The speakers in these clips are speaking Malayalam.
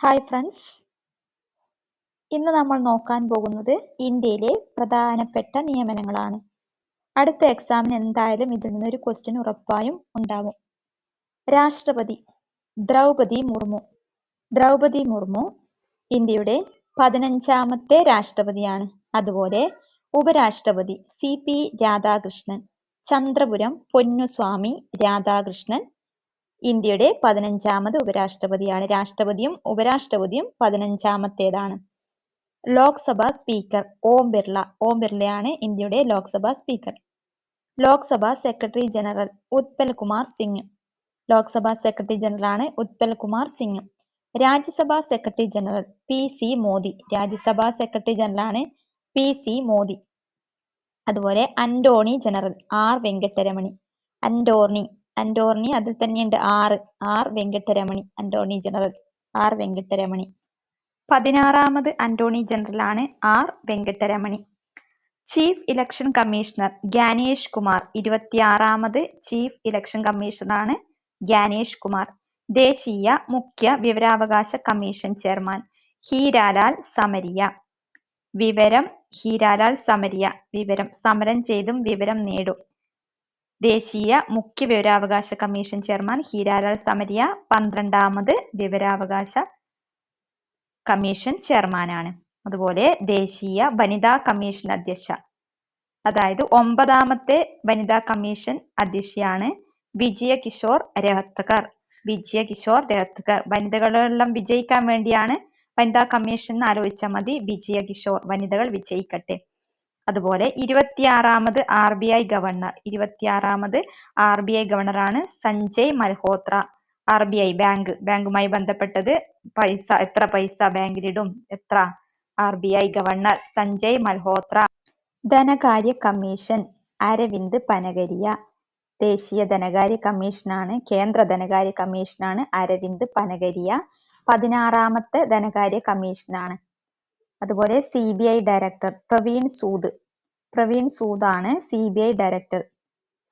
ഹായ് ഫ്രണ്ട്സ് ഇന്ന് നമ്മൾ നോക്കാൻ പോകുന്നത് ഇന്ത്യയിലെ പ്രധാനപ്പെട്ട നിയമനങ്ങളാണ്. അടുത്ത എക്സാമിന് എന്തായാലും ഇതിൽ നിന്നൊരു ക്വസ്റ്റ്യൻ ഉറപ്പായും ഉണ്ടാവും. രാഷ്ട്രപതി ദ്രൗപതി മുർമു. ദ്രൗപതി മുർമു ഇന്ത്യയുടെ പതിനഞ്ചാമത്തെ രാഷ്ട്രപതിയാണ്. അതുപോലെ ഉപരാഷ്ട്രപതി സി പി രാധാകൃഷ്ണൻ ചന്ദ്രപുരം പൊന്നുസ്വാമി രാധാകൃഷ്ണൻ ഇന്ത്യയുടെ പതിനഞ്ചാമത് ഉപരാഷ്ട്രപതിയാണ്. രാഷ്ട്രപതിയും ഉപരാഷ്ട്രപതിയും പതിനഞ്ചാമത്തേതാണ്. ലോക്സഭാ സ്പീക്കർ ഓം ബിർള. ഓം ബിർളയാണ് ഇന്ത്യയുടെ Lok Sabha speaker. Lok Sabha secretary general Utpal Kumar Singh. Lok Sabha secretary general ആണ് Utpal Kumar Singh. Rajya Sabha secretary general P C Mody. Rajya Sabha secretary general ആണ് പി സി മോദി. അതുപോലെ attorney general R Venkataramani. Attorney attorney അതിൽ തന്നെയുണ്ട് R R Venkataramani attorney general R Venkataramani. പതിനാറാമത് attorney general ആണ് R Venkataramani. Chief election commissioner Gyanesh Kumar ഇരുപത്തിയാറാമത് chief election കമ്മീഷണറാണ് ഗ്യാനേഷ് കുമാർ. ദേശീയ മുഖ്യ വിവരാവകാശ കമ്മീഷൻ ചെയർമാൻ ഹീരാലാൽ സമരിയ. വിവരം ഹീരാലാൽ സമരിയ. വിവരം സമരം ചെയ്തും വിവരം നേടും. ദേശീയ മുഖ്യ വിവരാവകാശ കമ്മീഷൻ ചെയർമാൻ ഹീരാലാൽ സമരിയ പന്ത്രണ്ടാമത് വിവരാവകാശ കമ്മീഷൻ ചെയർമാനാണ്. അതുപോലെ ദേശീയ വനിതാ കമ്മീഷൻ അധ്യക്ഷ. അതായത് ഒമ്പതാമത്തെ വനിതാ കമ്മീഷൻ അധ്യക്ഷയാണ് വിജയ കിഷോർ രഹത്തകർ വിജയ കിഷോർ രഹത്തകർ വനിതകളെല്ലാം വിജയിക്കാൻ വേണ്ടിയാണ് വനിതാ കമ്മീഷൻ ആലോചിച്ചാൽ മതി. വിജയ കിഷോർ വനിതകൾ വിജയിക്കട്ടെ. അതുപോലെ ഇരുപത്തിയാറാമത് ആർ ബി ഐ ഗവർണർ ഇരുപത്തിയാറാമത് R B I ഗവർണറാണ് Sanjay Malhotra R B I bank. ബാങ്കുമായി ബന്ധപ്പെട്ടത് പൈസ എത്ര പൈസ ബാങ്കിലിടും? എത്ര? R B I governor Sanjay Malhotra. ധനകാര്യ കമ്മീഷൻ അരവിന്ദ് പനഗരിയ. ദേശീയ ധനകാര്യ കമ്മീഷനാണ് കേന്ദ്ര ധനകാര്യ കമ്മീഷനാണ് അരവിന്ദ് പനഗരിയ. പതിനാറാമത്തെ ധനകാര്യ കമ്മീഷനാണ് അതുപോലെ C B I director Praveen Sood. Praveen സൂദാണ് C B I director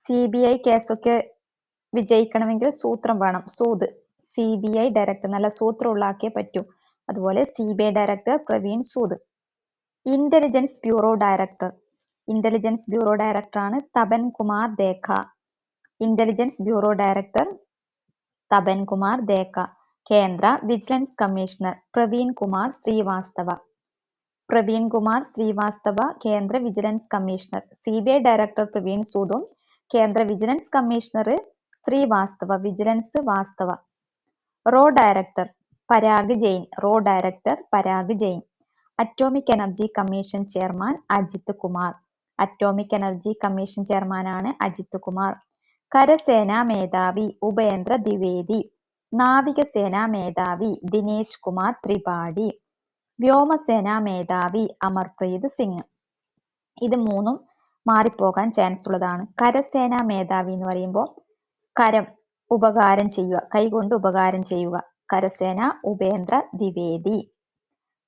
C B I കേസൊക്കെ വിജയിക്കണമെങ്കിൽ സൂത്രം വേണം. Sood C B I director നല്ല സൂത്രം ഉള്ളാക്കിയേ പറ്റൂ. അതുപോലെ C B I director Praveen Sood. Intelligence bureau director intelligence bureau ഡയറക്ടറാണ് Tapan Kumar Deka. Intelligence bureau director Tapan Kumar Deka. കേന്ദ്ര വിജിലൻസ് കമ്മീഷണർ പ്രവീൺ കുമാർ ശ്രീവാസ്തവ. പ്രവീൺ കുമാർ ശ്രീവാസ്തവ കേന്ദ്ര vigilance commissioner. C B I director Praveen സൂദും കേന്ദ്ര vigilance commissioner Srivastava vigilance വാസ്തവ. Raw director Parag Jain raw director Parag Jain. Atomic energy commission chairman Ajith Kumar. Atomic energy commission ചെയർമാനാണ് അജിത് കുമാർ. കരസേനാ മേധാവി ഉപേന്ദ്ര ദ്വിവേദി. നാവികസേനാ മേധാവി ദിനേശ് കുമാർ ത്രിപാഠി. വ്യോമസേനാ മേധാവി അമർപ്രീത് സിംഗ്. ഇത് മൂന്നും മാറിപ്പോകാൻ ചാൻസ് ഉള്ളതാണ്. കരസേനാ മേധാവി എന്ന് പറയുമ്പോൾ കരം ഉപകാരം ചെയ്യുക കൈകൊണ്ട് ഉപകാരം ചെയ്യുക. കരസേന ഉപേന്ദ്ര ദ്വിവേദി.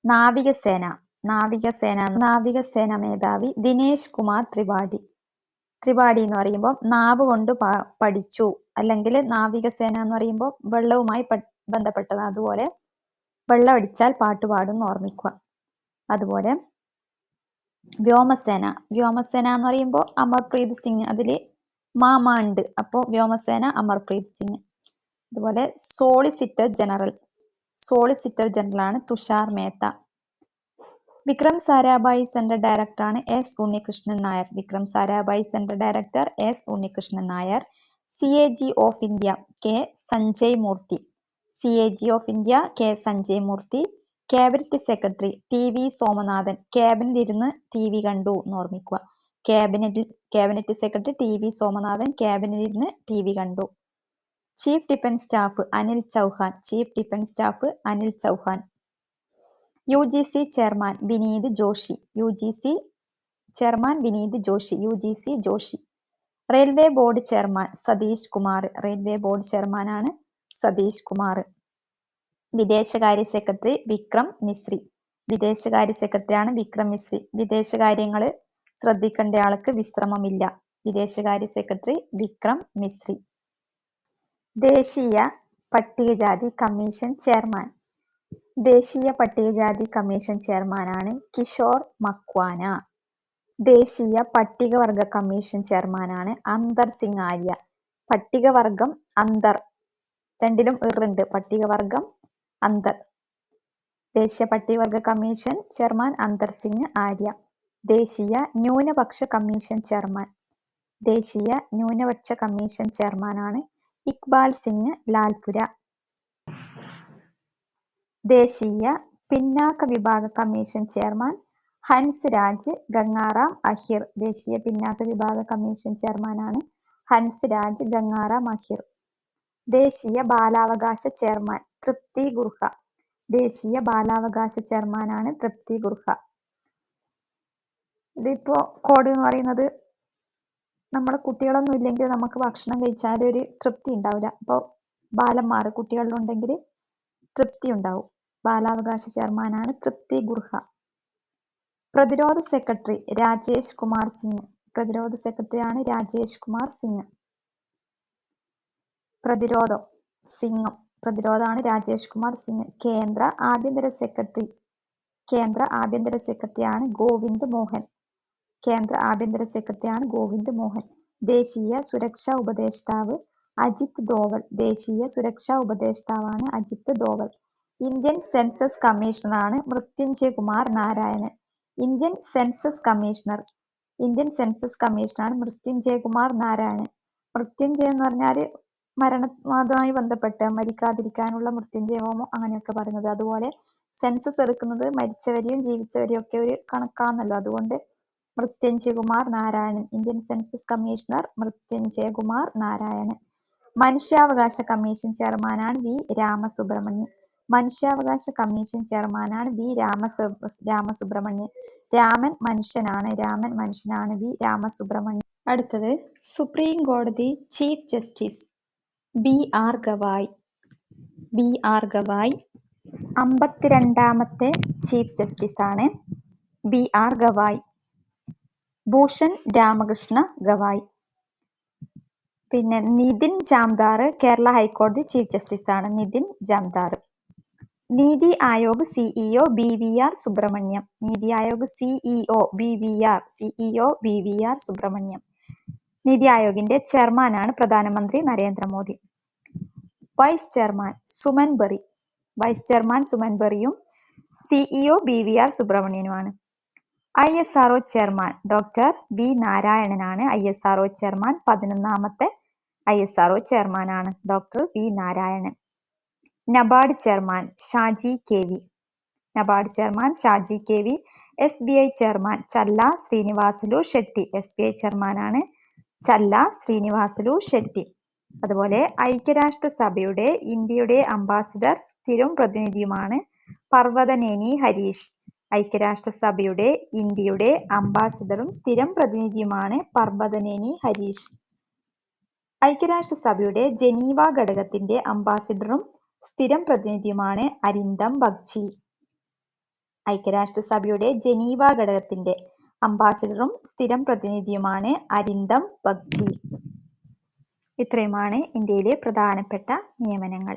നാവികസേന നാവികസേന നാവികസേന മേധാവി ദിനേശ് കുമാർ ത്രിപാഠി. ത്രിപാഠി എന്ന് പറയുമ്പോൾ നാവ് കൊണ്ട് പഠിച്ചു. അല്ലെങ്കിൽ നാവികസേന എന്ന് പറയുമ്പോൾ വെള്ളവുമായി ബന്ധപ്പെട്ടത് അതുപോലെ വെള്ളം അടിച്ചാൽ പാട്ട് പാടും ഓർമ്മിക്കുക. അതുപോലെ വ്യോമസേന. വ്യോമസേന എന്ന് പറയുമ്പോൾ അമർപ്രീത് സിംഗ് അതിൽ മാമാണ്ട്. അപ്പോൾ വ്യോമസേന അമർപ്രീത് സിംഗ്. അതുപോലെ സോളിസിറ്റർ ജനറൽ. സോളിസിറ്റർ ജനറൽ ആണ് തുഷാർ മേത്ത. വിക്രം സാരാഭായി സെന്റർ ഡയറക്ടർ ആണ് S Unnikrishnan Nair. Vikram Sarabhai centre director S Unnikrishnan Nair. C A G of India K Sanjay Murthy. C A G of India K Sanjay Murthy cabinet secretary T V Somanathan cabinet ഇരുന്ന് ടി വി കണ്ടു എന്ന് ഓർമ്മിക്കുക. ക്യാബിനറ്റിൽ cabinet secretary T V Somanathan cabinet ഇരുന്ന് ടി വി കണ്ടു. Chief defence staff Anil Chauhan chief defence staff Anil Chauhan U G C chairman Vineet Joshi U G C chairman Vineet Joshi U G C Joshi railway board chairman Satish Kumar railway board ചെയർമാനാണ് സതീഷ് കുമാർ വിദേശകാര്യ സെക്രട്ടറി വിക്രം മിശ്രി. വിദേശകാര്യ സെക്രട്ടറിയാണ് വിക്രം മിശ്രി. വിദേശകാര്യങ്ങൾ ശ്രദ്ധിക്കേണ്ട ആൾക്ക് വിശ്രമമില്ല. വിദേശകാര്യ സെക്രട്ടറി വിക്രം മിശ്രി. ദേശീയ പട്ടികജാതി കമ്മീഷൻ ചെയർമാൻ. ദേശീയ പട്ടികജാതി കമ്മീഷൻ ചെയർമാനാണ് കിഷോർ മക്വാന. ദേശീയ പട്ടികവർഗ കമ്മീഷൻ ചെയർമാനാണ് അന്തർ സിംഗ് ആര്യ. പട്ടികവർഗം അന്തർ. രണ്ടിലും ഇറുണ്ട് പട്ടികവർഗം അന്തർ. ദേശീയ പട്ടികവർഗ കമ്മീഷൻ ചെയർമാൻ അന്തർ സിംഗ് ആര്യ. ദേശീയ ന്യൂനപക്ഷ കമ്മീഷൻ ചെയർമാൻ ദേശീയ ന്യൂനപക്ഷ കമ്മീഷൻ ചെയർമാനാണ് ഇക്ബാൽ സിംഗ് ലാൽപുര. ദേശീയ പിന്നാക്ക വിഭാഗ കമ്മീഷൻ ചെയർമാൻ ഹൻസ് രാജ് ഗംഗാറാം അഹിർ. ദേശീയ പിന്നാക്ക വിഭാഗ കമ്മീഷൻ ചെയർമാനാണ് ഹൻസ് രാജ് ഗംഗാറാം അഹിർ. ദേശീയ ബാലാവകാശ ചെയർമാൻ തൃപ്തി ഗുർഹ. ദേശീയ ബാലാവകാശ ചെയർമാനാണ് തൃപ്തി ഗുർഹ. ഇതിപ്പോ കോഡ് എന്ന് പറയുന്നത് നമ്മുടെ കുട്ടികളൊന്നും ഇല്ലെങ്കിൽ നമുക്ക് ഭക്ഷണം കഴിച്ചാൽ ഒരു തൃപ്തി ഉണ്ടാവില്ല. അപ്പോൾ ബാലന്മാർ കുട്ടികളിലുണ്ടെങ്കിൽ തൃപ്തി ഉണ്ടാവും. ബാലാവകാശ ചെയർമാനാണ് തൃപ്തി ഗുർഹ. പ്രതിരോധ സെക്രട്ടറി രാജേഷ് കുമാർ സിംഗ്. പ്രതിരോധ സെക്രട്ടറിയാണ് രാജേഷ് കുമാർ സിംഗ്. പ്രതിരോധം സിംഗം പ്രതിരോധമാണ് രാജേഷ് കുമാർ സിംഗ്. കേന്ദ്ര ആഭ്യന്തര സെക്രട്ടറി കേന്ദ്ര ആഭ്യന്തര സെക്രട്ടറിയാണ് ഗോവിന്ദ് മോഹൻ. കേന്ദ്ര ആഭ്യന്തര സെക്രട്ടറിയാണ് ഗോവിന്ദ് മോഹൻ. ദേശീയ സുരക്ഷാ ഉപദേഷ്ടാവ് അജിത് ദോവൽ. ദേശീയ സുരക്ഷാ ഉപദേഷ്ടാവാണ് Ajit Doval. Indian census കമ്മീഷണറാണ് Mrityunjay Kumar Narayan. Indian census commissioner Indian census കമ്മീഷണറാണ് Mrityunjay Kumar Narayan. മൃത്യുഞ്ജയ എന്ന് പറഞ്ഞാൽ മരണവുമായി ബന്ധപ്പെട്ട് മരിക്കാതിരിക്കാനുള്ള മൃത്യുഞ്ജയ ഹോമം അങ്ങനെയൊക്കെ പറയുന്നത്. അതുപോലെ സെൻസസ് എടുക്കുന്നത് മരിച്ചവരെയും ജീവിച്ചവരെയും ഒക്കെ ഒരു കണക്കാണല്ലോ. അതുകൊണ്ട് Mrityunjay Kumar Narayanan Indian census commissioner Mrityunjay Kumar Narayanan. മനുഷ്യാവകാശ കമ്മീഷൻ ചെയർമാനാണ് വി രാമസുബ്രഹ്മണ്യൻ. മനുഷ്യാവകാശ കമ്മീഷൻ ചെയർമാനാണ് വി രാമസു രാമസുബ്രഹ്മണ്യൻ. രാമൻ മനുഷ്യനാണ് രാമൻ മനുഷ്യനാണ് വി രാമസുബ്രഹ്മണ്യൻ. അടുത്തത് സുപ്രീം കോടതി chief justice B R Gavai. B R Gavai അമ്പത്തിരണ്ടാമത്തെ chief ജസ്റ്റിസാണ് ബി ആർ ഗവായ്. ഭൂഷൺ രാമകൃഷ്ണ ഗവായ്. പിന്നെ നിതിൻ ജാംദാർ കേരള ഹൈക്കോടതി chief ജസ്റ്റിസാണ് Nitin Jamdar NITI Aayog CEO B V R Subrahmanyam. NITI Aayog CEO B V R CEO B V R Subrahmanyam. NITI ആയോഗിന്റെ ചെയർമാനാണ് പ്രധാനമന്ത്രി Narendra Modi. Vice chairman Suman Bery. Vice chairman Suman ബറിയും CEO B V R സുബ്രഹ്മണ്യനുമാണ് I S R chairman doctor V നാരായണനാണ്. I S R chairman പതിനൊന്നാമത്തെ ഐ എസ് ആർ ചെയർമാനാണ് doctor V Narayanan. NABARD chairman Shaji K V. NABARD chairman Shaji K V. S B I chairman Challa Sreenivasulu Setty S B I ചെയർമാനാണ് ചല്ല ശ്രീനിവാസലു ഷെട്ടി. അതുപോലെ ഐക്യരാഷ്ട്രസഭയുടെ ഇന്ത്യയുടെ അംബാസിഡർ സ്ഥിരം പ്രതിനിധിയുമാണ് പർവതനേനി ഹരീഷ്. ഐക്യരാഷ്ട്രസഭയുടെ ഇന്ത്യയുടെ അംബാസിഡറും സ്ഥിരം പ്രതിനിധിയുമാണ് പർവതനേനി ഹരീഷ്. ഐക്യരാഷ്ട്രസഭയുടെ ജനീവ ഘടകത്തിന്റെ അംബാസിഡറും സ്ഥിരം പ്രതിനിധിയുമാണ് അരിന്ദം ബഗ്ചി ഐക്യരാഷ്ട്രസഭയുടെ ജനീവ ഘടകത്തിന്റെ അംബാസിഡറും സ്ഥിരം പ്രതിനിധിയുമാണ് അരിന്ദം ബഗ്ചി ഇത്രയുമാണ് ഇന്ത്യയിലെ പ്രധാനപ്പെട്ട നിയമനങ്ങൾ.